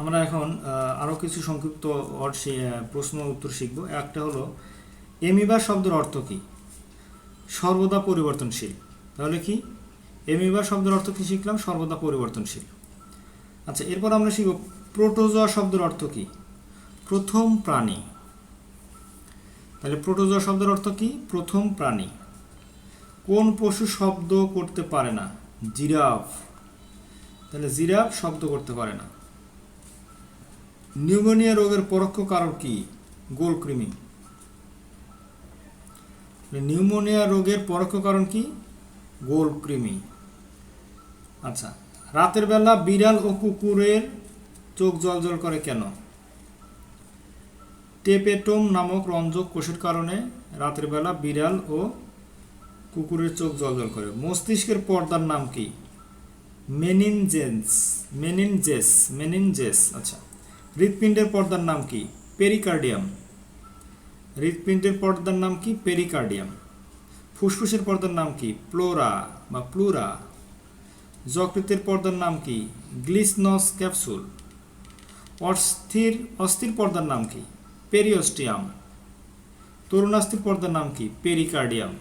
আমরা এখন আরও কিছু সংক্ষিপ্ত প্রশ্ন উত্তর শিখব। একটা হলো এমিবা শব্দের অর্থ কী? সর্বদা পরিবর্তনশীল। তাহলে কি? এমিবা শব্দের অর্থ কী শিখলাম? সর্বদা পরিবর্তনশীল। আচ্ছা এরপর আমরা শিখব, প্রোটোজোয়া শব্দের অর্থ কী? প্রথম প্রাণী। তাহলে প্রোটোজোয়া শব্দের অর্থ কী? প্রথম প্রাণী। কোন পশু শব্দ করতে পারে না? জিরাফ। তাহলে জিরাফ শব্দ করতে পারে না। নিউমোনিয়া রোগের পরোক্ষ কারণ কি? গোলকৃমি নিউমোনিয়া রোগের পরোক্ষ কারণ কি? গোলকৃমি আচ্ছা রাতের বেলা বিড়াল ও কুকুরের চোখ জলজল করে কেন? টেপেটোম নামক রঞ্জক কোষের কারণে রাতের বেলা বিড়াল ও কুকুরের চোখ জলজল করে। মস্তিষ্কের পর্দার নাম কি? মেনিনজেন্স, মেনিনজেস মেনিনজেস আচ্ছা। হৃৎপিণ্ডের পর্দার নাম কি? পেরিকার্ডিয়াম। হৃৎপিণ্ডের পর্দার নাম কি? পেরিকার্ডিয়াম। ফুসফুসের পর্দার নাম কি? প্লোরা বা প্লুরা যকৃতের পর্দার নাম কি? Glisson's capsule. অস্থির অস্থির পর্দার নাম কি? পেরিওস্টিয়াম। তরুণাস্থির পর্দার নাম কি? পেরিকার্ডিয়াম।